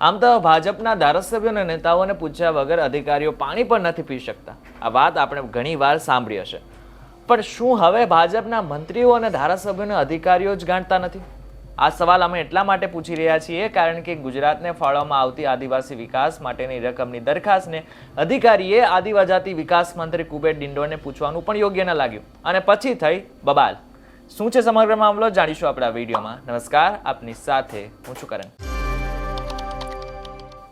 આમ તો ભાજપના ધારાસભ્યો નેતાઓને પૂછ્યા વગર અધિકારીઓ પાણી પણ નથી પી શકતા. આ વાત આપણે ઘણીવાર સાંભળી હશે. પણ શું હવે ભાજપના મંત્રીઓ અને ધારાસભ્યોને અધિકારીઓ જ ગાંઠતા નથી? આ સવાલ અમે એટલા માટે પૂછી રહ્યા છીએ કારણ કે ગુજરાતને ફાળવવામાં આવતી આદિવાસી વિકાસ માટેની રકમની દરખાસ્તને અધિકારીએ આદિવાજાતિ વિકાસ મંત્રી કુબેર ડિંડોને પૂછવાનું પણ યોગ્ય ન લાગ્યું. અને પછી થઈ બબાલ. શું છે સમગ્ર મામલો? જાણીશું આપણા વિડીયોમાં. નમસ્કાર. આપની સાથે હું છું કરણ.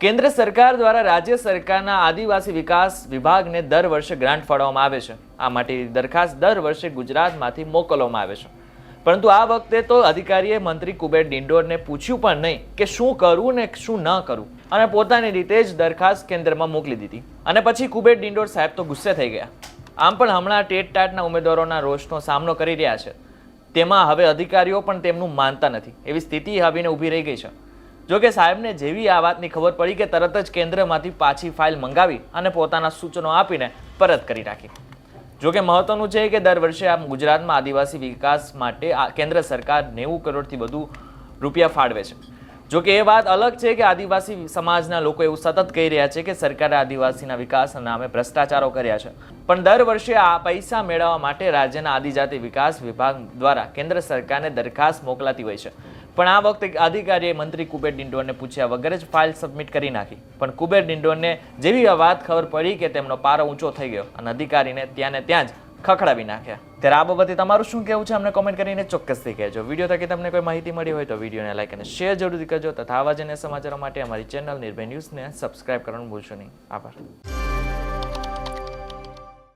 કેન્દ્ર સરકાર દ્વારા રાજ્ય સરકારના આદિવાસી વિકાસ વિભાગને દર વર્ષે ગ્રાન્ટ ફાળવવામાં આવે છે. આ માટે દરખાસ્ત દર વર્ષે ગુજરાતમાંથી મોકલવામાં આવે છે. પરંતુ આ વખતે તો અધિકારીએ મંત્રી કુબેર ડિંડોરને પૂછ્યું પણ નહીં કે શું કરવું ને શું ન કરવું. અને પોતાની રીતે જ દરખાસ્ત કેન્દ્રમાં મોકલી દીધી. અને પછી કુબેર ડિંડોર સાહેબ તો ગુસ્સે થઈ ગયા. આમ પણ હમણાં ટેટ ટાટના ઉમેદવારોના રોષનો સામનો કરી રહ્યા છે. તેમાં હવે અધિકારીઓ પણ તેમનું માનતા નથી. એવી સ્થિતિ આવીને ઊભી રહી ગઈ છે. જોકે સાહેબને જેવી આ વાતની ખબર પડી કે તરત જ કેન્દ્રમાંથી પાછી ફાઇલ મંગાવી અને પોતાના સૂચનો આપીને પરત કરી રાખી જોકે મહત્વનું છે કે દર વર્ષે આ ગુજરાતમાં આદિવાસી વિકાસ માટે કેન્દ્ર સરકાર નેવું કરોડથી વધુ રૂપિયા ફાળવે છે. જોકે એ વાત અલગ છે કે આદિવાસી સમાજના લોકો એવું સતત કહી રહ્યા છે કે સરકારે આદિવાસીના વિકાસના નામે ભ્રષ્ટાચારો કર્યા છે. પણ દર વર્ષે આ પૈસા મેળવવા માટે રાજ્યના આદિજાતિ વિકાસ વિભાગ દ્વારા કેન્દ્ર સરકારને દરખાસ્ત મોકલાતી હોય છે. પણ આ વખતે અધિકારીએ મંત્રી કુબેર ડિંડોરને પૂછ્યા વગર જ ફાઇલ સબમિટ કરી નાખી. પણ કુબેર ડિંડોરને જેવી વાત ખબર પડી કે તેમનો પારો ઊંચો થઈ ગયો અને અધિકારીને ત્યાં ને ત્યાં જ ખખડાવી નાખ્યા. ત્યારે આ બાબતે તમારું શું કહેવું છે? અમને કોમેન્ટ કરીને ચોક્કસથી કહેજો. વીડિયો થકી તમને કોઈ માહિતી મળી હોય તો વિડીયોને લાઈક અને શેર જરૂરથી કરજો તથા આવા જ સમાચારો માટે અમારી ચેનલ નિર્ભય ન્યૂઝને સબસ્ક્રાઇબ કરવાનું ભૂલશો નહીં. આભાર.